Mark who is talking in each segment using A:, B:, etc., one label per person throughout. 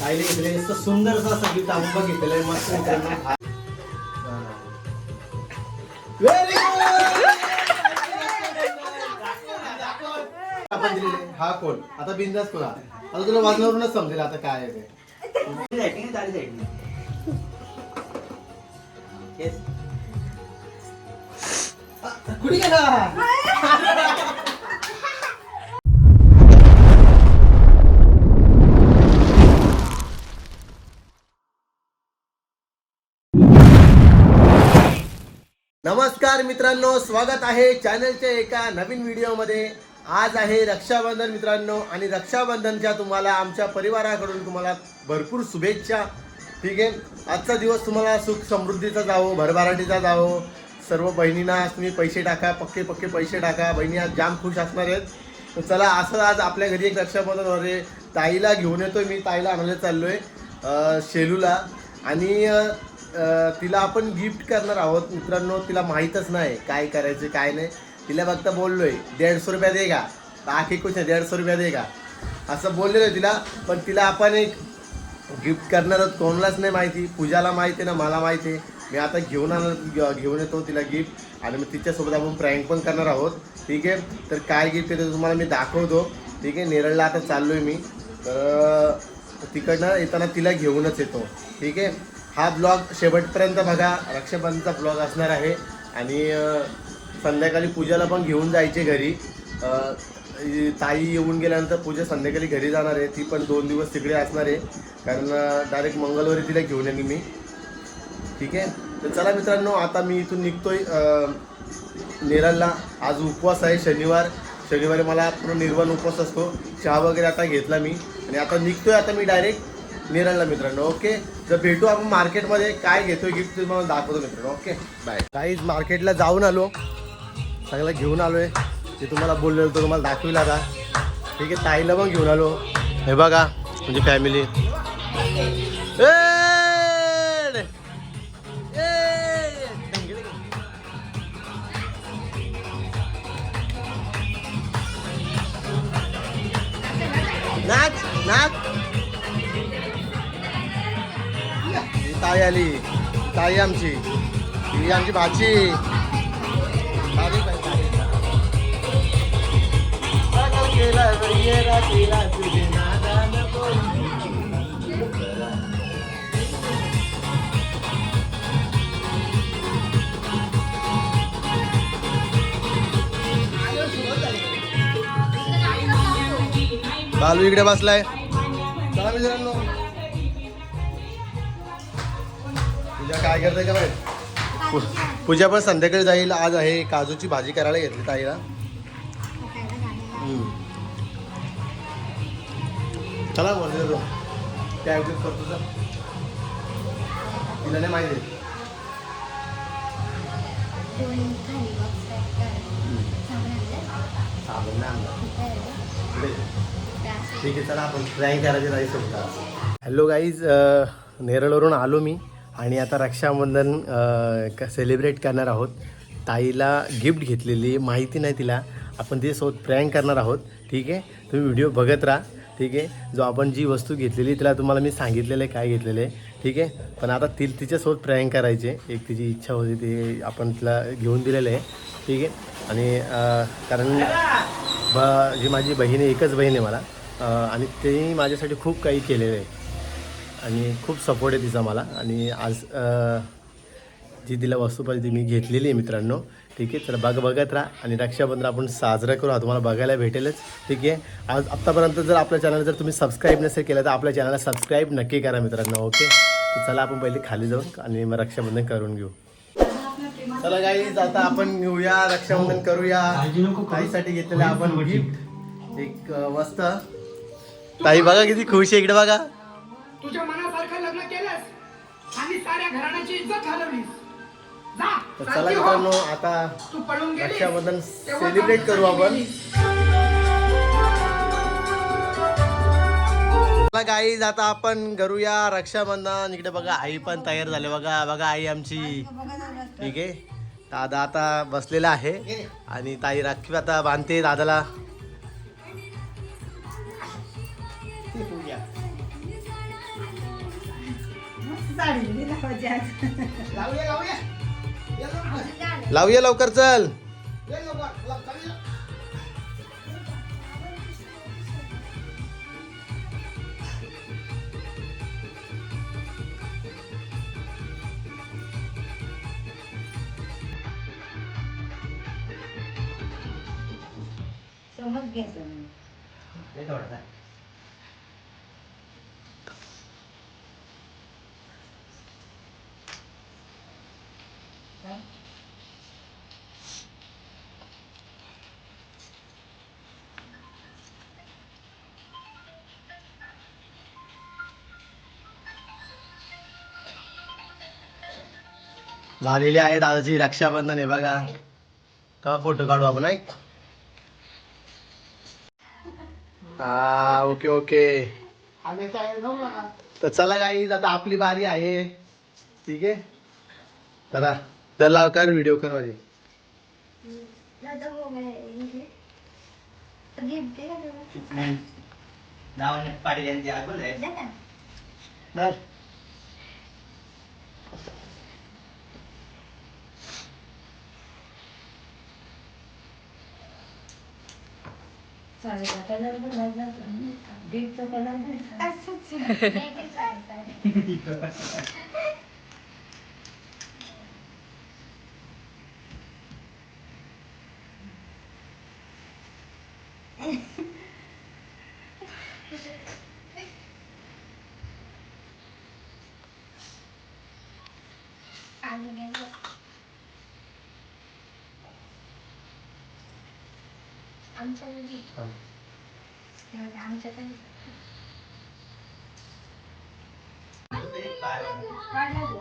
A: ताईला घेतले असं सुंदर असं गिफ्ट आंबा घेतलेलं आहे. मस्त हा- हा कोण? आता बिंदास कोण आता तुला वाजण्यावरूनच समजेल आता काय आहे ते. कुठे गेला? नमस्कार मित्रांनो स्वागत आहे चॅनलच्या एका नवीन व्हिडिओमध्ये. आज आहे रक्षाबंधन मित्रांनो आणि रक्षाबंधनच्या तुम्हाला आमच्या परिवाराकडून तुम्हाला भरपूर शुभेच्छा. ठीक आहे? आजचा दिवस तुम्हाला सुख समृद्धीचा जावो भरभराटीचा जावो. सर्व बहिणींना तुम्ही पैसे टाका पक्के पक्के पैसे टाका. बहिणी आज जाम खुश असणार आहेत. चला असं आज आपल्या घरी एक रक्षाबंधन वगैरे ताईला घेऊन येतोय मी. ताईला आणायला चाललो आहे शेलूला. आणि तिला आपण गिफ्ट करणार आहोत. मित्रांनो तिला माहीतच नाही काय करायचं काय नाही. तिला फक्त बोललोय दीडशे रुपया दे का? बाकी कुछ नाही दीडशे रुपया दे का? असं बोललेलं तिला. पण तिला आपण एक गिफ्ट करणार कोणालाच नाही माहिती. पूजाला माहिती आहे ना मला माहिती आहे. मी आता घेऊन आणणार घेऊन येतो तिला गिफ्ट आणि मग तिच्यासोबत आपण प्रँक पण करणार आहोत. ठीक आहे? तर काय गिफ्ट येतं तुम्हाला मी दाखवतो. ठीक आहे? नेरळला आता चाललो आहे मी. तर तिकडनं येताना तिला घेऊनच येतो. ठीक आहे? हा ब्लॉग शेवटपर्यंत बघा. रक्षाबंधनचा ब्लॉग असणार आहे. आणि संध्याकाळी पूजाला पण घेऊन जायचे घरी. ताई येऊन गेल्यानंतर पूजा संध्याकाळी घरी जाणार आहे. ती पण दोन दिवस तिकडे असणार आहे. कारण डायरेक्ट मंगळवारी तिला घेऊन येईन मी. ठीक आहे? तर चला मित्रांनो आता मी इथून निघतोय. नेरळला आज उपवास आहे शनिवार. शनिवारी मला पूर्ण निर्वाण उपवास असतो. चहा वगैरे आता घेतला मी. आणि आता निघतोय आता मी डायरेक्ट नेरळला मित्रांनो ओके? तर भेटू आपण मार्केटमध्ये. काय घेतोय गिफ्ट तुम्हाला दाखवतो मित्रांनो ओके? बाय काहीच मार्केटला जाऊन आलो. सगळं घेऊन आलोय. ते तुम्हाला बोललेलं तो तुम्हाला दाखविला आता. ठीक आहे ताईला पण घेऊन आलो. हे बघा म्हणजे फॅमिली नाच नाच. ताई आली. ताई आमची. ही आमची भाची. बालू इकडे बसलाय. चला मित्रांनो. पूजा काय करते का बाई? पूजा पण संध्याकाळी जाईल. आज आहे काजूची भाजी करायला घेतली ताईला. चला बोलले तो. काय उपयोग करतो तर तिला नाही माहिती. साबण ठीक आहे चला आपण ट्राय करायचे जाईल सोबत हॅलो गाईज नेरळवरून आलो मी. आणि आता रक्षाबंधन सेलिब्रेट करणार आहोत. ताईला गिफ्ट घेतलेली माहिती नाही तिला. आपण तिच्यासोबत प्रँक करणार आहोत. ठीक आहे? तुम्ही व्हिडिओ बघत राहा. ठीक आहे? जो आपण जी वस्तू घेतलेली तिला तुम्हाला मी सांगितलेलं आहे काय घेतलेलं आहे. ठीक आहे? पण आता ती तिच्यासोबत प्रँक करायचे एक तिची इच्छा होती ती आपण तिला घेऊन दिलेलं आहे. ठीक आहे? आणि कारण ब जी माझी बहीण आहे एकच बहीण आहे मला. आणि तेही माझ्यासाठी खूप काही केलेलं आहे. आणि खूप सपोर्ट आहे तिचा मला. आणि आज जी तिला वस्तू पाहिजे ती मी घेतलेली आहे मित्रांनो. ठीक आहे तर बघ बघत राहा आणि रक्षाबंधन आपण साजरा करू. हा तुम्हाला बघायला भेटेलच. ठीक आहे आज आत्तापर्यंत जर आपल्या चॅनल जर तुम्ही सबस्क्राईब नसेल केलं तर आपल्या चॅनलला सबस्क्राईब नक्की करा मित्रांनो ओके तर चला आपण पहिले खाली जाऊन आणि मग रक्षाबंधन करून घेऊ. चला गाईज आता आपण घेऊया रक्षाबंधन करूया. ताईसाठी घेतलेलं आपण गिफ्ट एक अं, मस्त. ताई बघा किती खुश आहे इकडे बघा.
B: तुझ्या मनासारखं लग्न केलंस आणि साऱ्या घराण्याची इज्जत घालवलीस. जा
A: तर चला
B: चालती हो.
A: मित्रांनो आता
B: तू पळून गेलीस.
A: रक्षाबंधन
B: तेव्हा
A: सेलिब्रेट करू आपण.
B: गेलीस.
A: चला गाईज आता आपण करूया रक्षाबंधन. इकडे बघा आई पण तयार झाले. बघा बघा आई आमची. ठीक आहे? दादा आता बसलेला आहे. आणि ताई राखी आता बांधते दादाला. लावूया लावूया. लावूया लवकर चल. झालेली आहे दादाची रक्षाबंधन आहे बघा. का फोटो काढू आपण ऐक. हा ओके ओके तर चला काही आता आपली बारी आहे. ठीक आहे? चला चला कर व्हिडिओ कर माझी.
C: गिफ्ट दे का तुला? दे ना.
A: धर.
C: साडीचा कलर बदलला. गिफ्टचा कलर बदलला. नाही, नाही, चालेल, चालेल. आणि घ्यायचं. आमच्या घरी तेवढं आमच्या घरी काढला तो.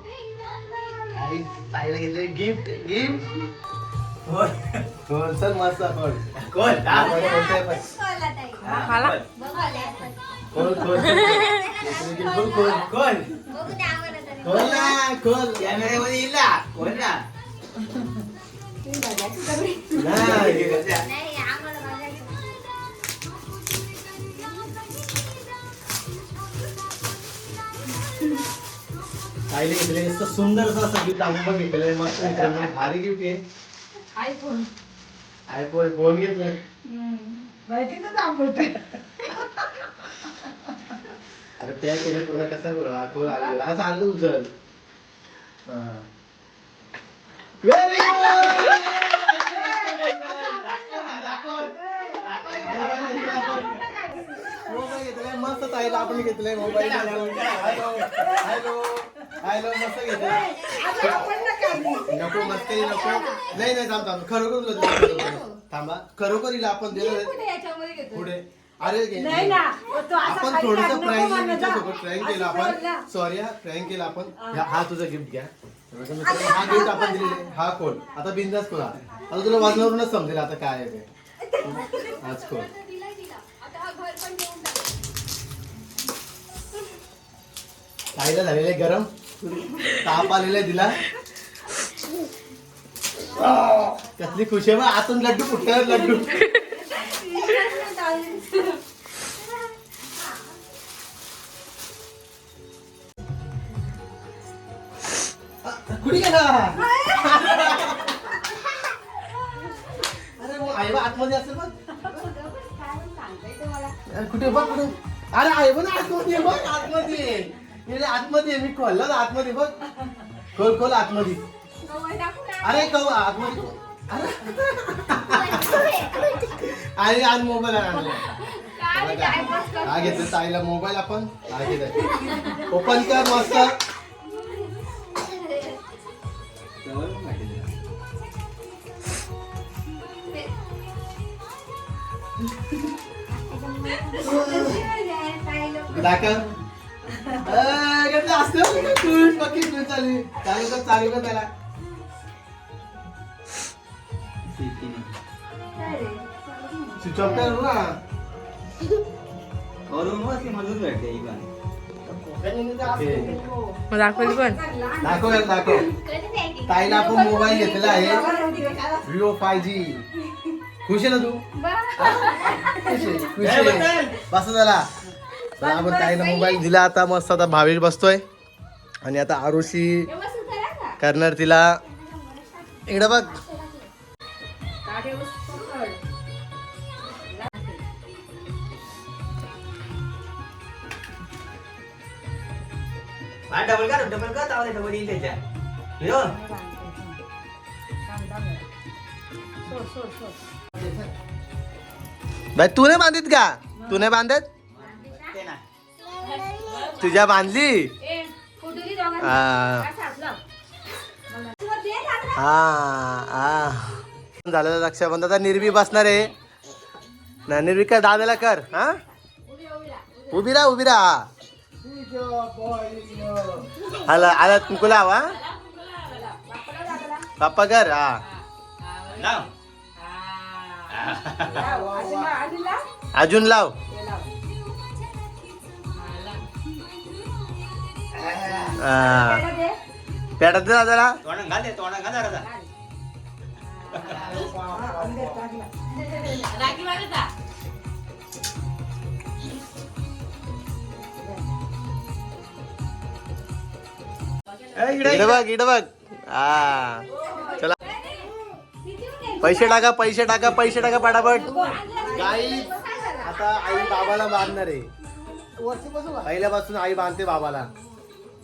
A: आई ताईला घेतले गिफ्ट गिफ्ट हो चल मस्त आपण
D: कोण? हा?
A: कोण बोलतोय पण?
C: बघायला ताई.
D: कोण?
C: बघायला आपण.
A: खोल खोल खोल खोल
D: कोण
C: बघू द्या आम्हाला तरी.
A: खोल ना खोल
D: कॅमेऱ्यामध्ये येईल ना कोण ना
A: ताईला घेतले असं सुंदर असं गिफ्ट आपण घेतलंय मस्त मित्रांनो भारी गिफ्ट आहे.
B: आयफोन
A: आयफोन फोन घेतलाय
B: माहितीच
A: अरे त्या केलं तुला कसा करू हा चालू उचल. व्हेरी मोबाईल मस्त ताईला आपण घेतलाय मोबाईल हॅलो हॅलो हॅलो मस्त घेतलाय. नको मस्करी नको. नाही नाही थांब थांब. खरोखर दिलं. थांबा खरोखर. हिला आपण दिलं पुढे अरे घे.
B: नाही ना तो असा
A: आपण थोडस प्रँक प्रँक केला आपण. सॉरी हा प्रँक केला आपण. हा. तुझा गिफ्ट घ्या. हा गिफ्ट आपण दिलेले हा कोण? आता बिंदास कोण आता तुला वाजण्यावरूनच समजेल आता काय आहे ते. हाच कोण? ताईला झालेलं आहे गरम. ताप आलेला आहे तिला कसली खुशी आहे मग आतून लड्डू फुटतात लड्डू? कुठे गेला? अरे मग आई बा आतमध्ये असेल बघ. कुठे बघ? कुठे अरे आई बघ ना आतमध्ये. बघ आतमध्ये. ये रे, आतमध्ये. मी खोलला ना आतमध्ये बघ. खोल खोल आतमध्ये. अरे कव आतमध्ये खोल. अरे. आणि आज मोबाईल आणला हा घेतलं ताईला मोबाईल आपण. हा घेतलं ओपन कर मस्त. दाखव. अं, घेतलं असतं ना, तू पक्की तू चालू चालू कर चालू कर त्याला. स्विच ऑफ कर ना.
D: करून मग ती मजूर भेटते ही पण.
E: मग दाखवली पण.
A: दाखव ताईला आपण मोबाईल घेतलेला आहे. विवो फाय जी खुश आहे ना तू? खुश आहे खुश आहे. बस झाला आपण ताईला मोबाईल दिला आता मस्त आता भावेश बसतोय. आणि आता आरुषी करणार तिला. इकडं बघ.
D: डबल कर डबल कर तावले डबल येईल त्याच्या. यो.
A: बाई तू नाही बांधित का? तू नाही बांधत?
D: ते ना
A: तुझ्या बांधली? हा. हा हा. झालं रक्षाबंधनाचा निर्वी बसणार आहे. ना निर्वी कर दादाला कर हा? उभी राहा उभी राहा. आला आला तुला हवा पप्पा कर हा.
D: लाव.
A: अजून लाव. दे
D: घाल घाल जरा. इकडे
A: इकडे बघ इकडे बघ. हा. चला. पैसे टाका पैसे टाका पैसे टाका पटापट. गाई आता आई बाबाला बांधणार आहे. पहिल्यापासून आई बांधते बाबाला.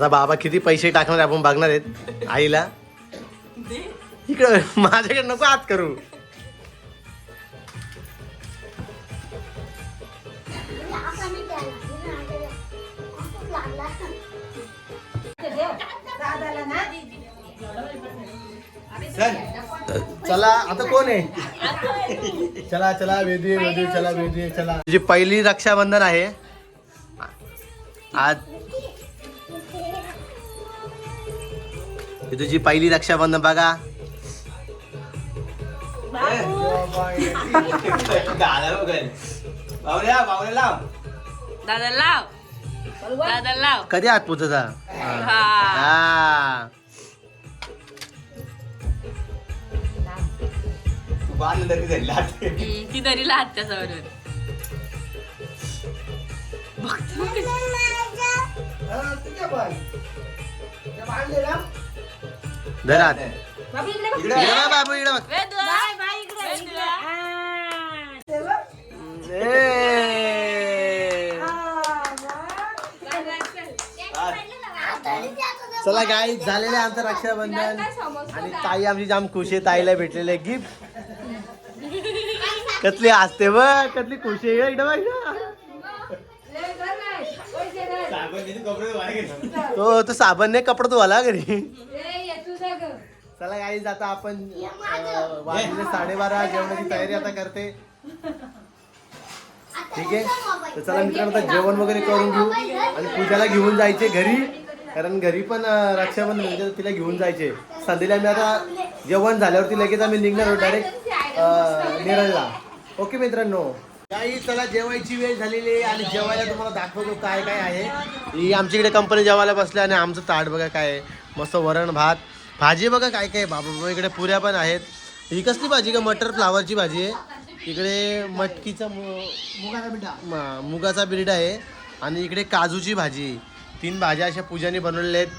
A: आता बाबा किती पैसे टाकणार आपण बघणार आहेत. आईला. इकडं माझ्याकडे नको आत करू.
D: चल.
A: चला आता कोण आहे? चला चला वेदी वेदी चला वेदी चला. तुझी पहिली रक्षाबंधन आहे आज ही तुझी पहिली रक्षाबंधन बघा.
E: दादा लाव. दादा लाव.
A: कधी आत पोचता
E: हा.
A: हा.
D: तू बांध तरी झाली लाट.
A: धरात
D: इकडे
A: इकडे बघ. बाबू इकडे ए. चला गाई झालेलं आहे आमचं रक्षाबंधन. आणि ताई आमची जाम खुश आहे ताईला भेटलेले गिफ्ट कसली असते ब कसली खुश आहे इकडे बघ.
D: साबण गेले.
A: तो तो साबणने कपडा धुवाला घरी चला गाई आता आपण वाजले साडेबारा जेवणाची तयारी आता करते. ठीक आहे? तर चला मित्रांनो आता जेवण वगैरे करून घेऊ. आणि पूजाला घेऊन जायचे घरी कारण घरी पण रक्षाबंधन म्हणजे तिला घेऊन जायचे. संध्याला मी आता जेवण झाल्यावरती लगेच आम्ही निघणार डायरेक्ट नेरळला. ओके मित्रांनो. काही चला जेवायची वेळ झालेली आहे आणि जेवायला तुम्हाला दाखवतो काय काय आहे. ही आमच्याकडे कंपनी जेवायला बसल्या आणि आमचं ताट बघा काय आहे. मस्त वरण भात. भाजी बघा काय काय. बाबा इकडे पुऱ्या पण आहेत. ही कसली भाजी का मटर फ्लावरची भाजी आहे. इकडे मटकीचा मुगाचा बिरडा मुगाचा बिरडा आहे. आणि इकडे काजूची भाजी. तीन भाज्या अशा पूजाने बनवलेल्या आहेत.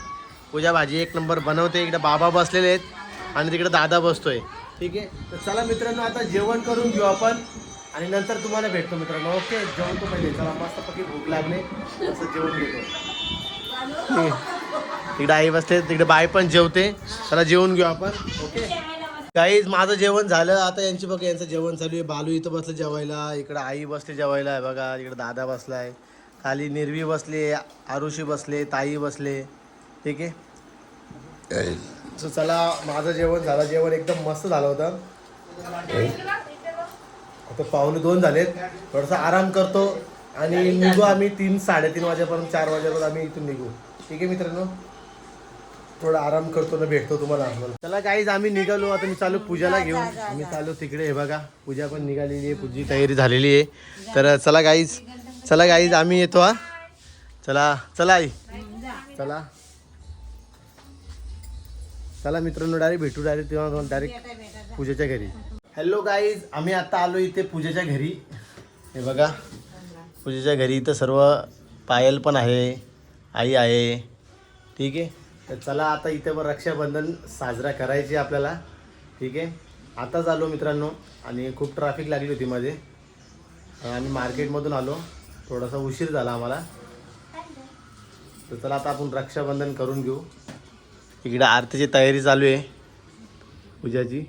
A: पूजा भाजी एक नंबर बनवते. इकडे बाबा बसलेले आहेत. आणि तिकडे दादा बसतोय. ठीक आहे? तर चला मित्रांनो आता जेवण करून घेऊ आपण. आणि नंतर तुम्हाला भेटतो मित्रांनो. ओके? जेवण तो पहिले. चला मस्तपैकी भूक लागले. असं जेवण घेतो. तिकडे आई बसते तिकडे बाई पण जेवते. चला जेवून घेऊ आपण. ओके काही माझं जेवण झालं. आता यांची बघा यांचं जेवण चालू आहे. बालू इथं बसलं जेवायला. इकडं आई बसते जेवायला. आहे बघा इकडे दादा बसलाय. खाली निर्वी बसले आरुषी बसले ताई बसले. ठीक आहे? So, चला माझं जेवण झालं. जेवण एकदम मस्त झालं होतं. आता पाहुणे दोन झालेत. थोडासा आराम करतो. आणि निघू आम्ही तीन साडेतीन वाजेपर्यंत चार वाजेपर्यंत आम्ही इथून निघू. ठीक आहे मित्रांनो? थोडा आराम करतो ना भेटतो तुम्हाला चला काहीच आम्ही निघालो. आता मी चालू पूजाला घेऊन. आम्ही चालू तिकडे. हे बघा पूजा पण निघालेली आहे. पूजी तयारी झालेली आहे. तर चला गाईज चला गाईज आम्ही येतो हा. चला चला आई. चला. चला मित्रांनो डायरेक्ट भेटू डायरेक्ट तेव्हा डायरेक्ट पूजेच्या घरी. हॅलो गाईज आम्ही आता आलो इथे पूजेच्या घरी. हे बघा पूजेच्या घरी इथं सर्व पायल पण आहे. आई आहे. ठीक आहे? तर चला आता इथे पण रक्षाबंधन साजरा करायची आपल्याला. ठीक आहे? आताच आलो मित्रांनो आणि खूप ट्रॅफिक लागली होती मध्ये. आम्ही मार्केटमधून आलो. थोडासा उशीर झाला आम्हाला. तर चला आता आपण रक्षाबंधन करून घेऊ. इकडे आरतीची तयारी चालू आहे. पूजाची.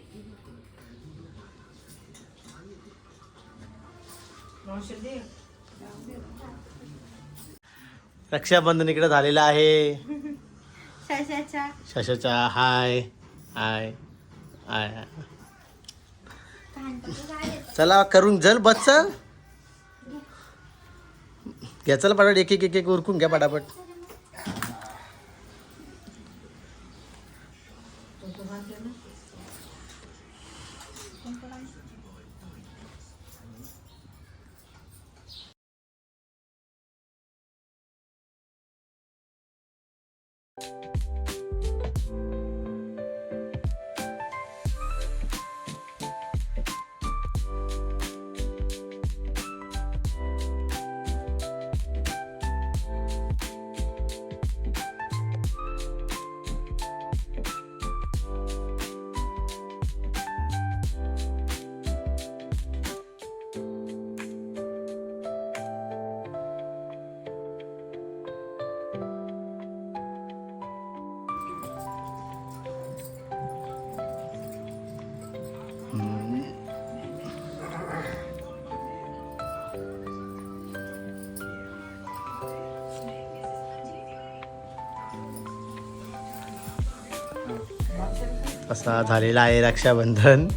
A: रक्षाबंधन इकडे झालेलं आहे. शशाचा हाय हाय हाय. चला करून जल बस चल. घ्या चला पटापट एक एक एक एक उरकून घ्या पटापट. असा झालेला आहे रक्षाबंधन.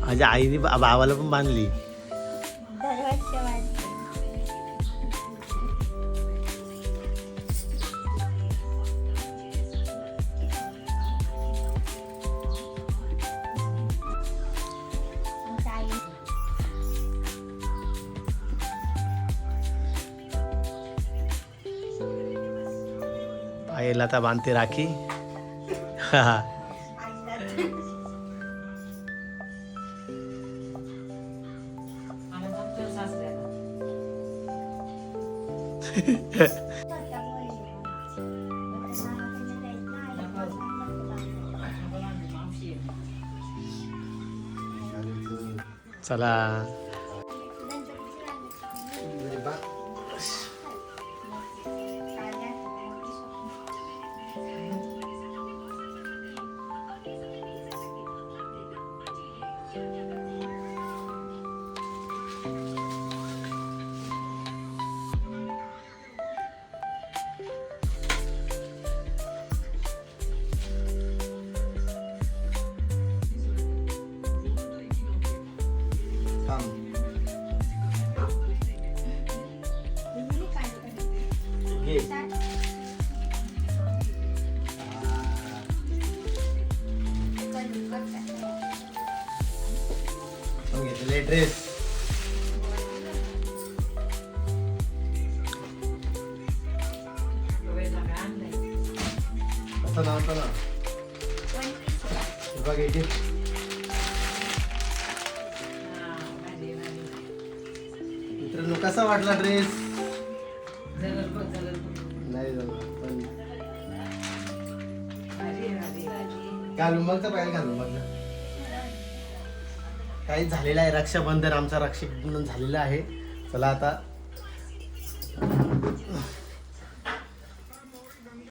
A: माझ्या आईने बा- भावाला पण बांधली. आईला आता बांधते राखी चला ड्रेस असं नव्हतं ना बघ इथे. मित्रांनो कसा वाटला ड्रेस नाही झालं पण घालून बघ तर पाहिजे घालून बघ काही झालेलं आहे. रक्षाबंधन आमचा रक्षाबंधन झालेलं आहे. चला आता